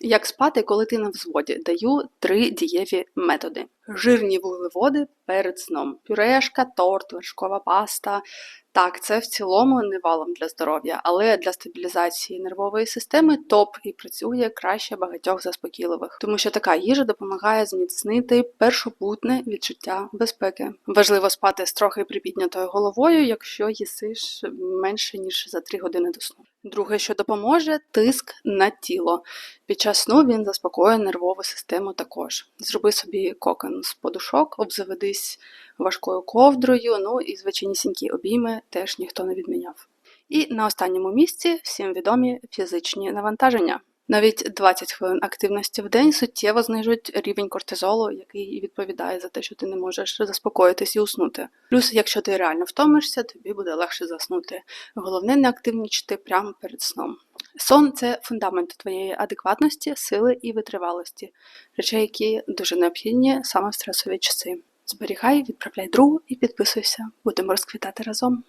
Як спати, коли ти на взводі? Даю три дієві методи: жирні вуглеводи перед сном, пюрешка, торт, вершкова паста. Так, це в цілому не валом для здоров'я, але для стабілізації нервової системи топ і працює краще багатьох заспокійливих, тому що така їжа допомагає зміцнити першопутне відчуття безпеки. Важливо спати з трохи припіднятою головою, якщо їсиш менше ніж за 3 години до сну. Друге, що допоможе, тиск на тіло. Під час сну він заспокоює нервову систему також. Зроби собі кокон з подушок, обзаведись важкою ковдрою, ну і звичайнісінькі обійми теж ніхто не відміняв. І на останньому місці всім відомі фізичні навантаження. Навіть 20 хвилин активності в день суттєво знижують рівень кортизолу, який відповідає за те, що ти не можеш заспокоїтись і уснути. Плюс, якщо ти реально втомишся, тобі буде легше заснути. Головне не активнічити прямо перед сном. Сон це фундамент твоєї адекватності, сили і витривалості, речей, які дуже необхідні саме в стресові часи. Зберігай, відправляй другу і підписуйся. Будемо розквітати разом.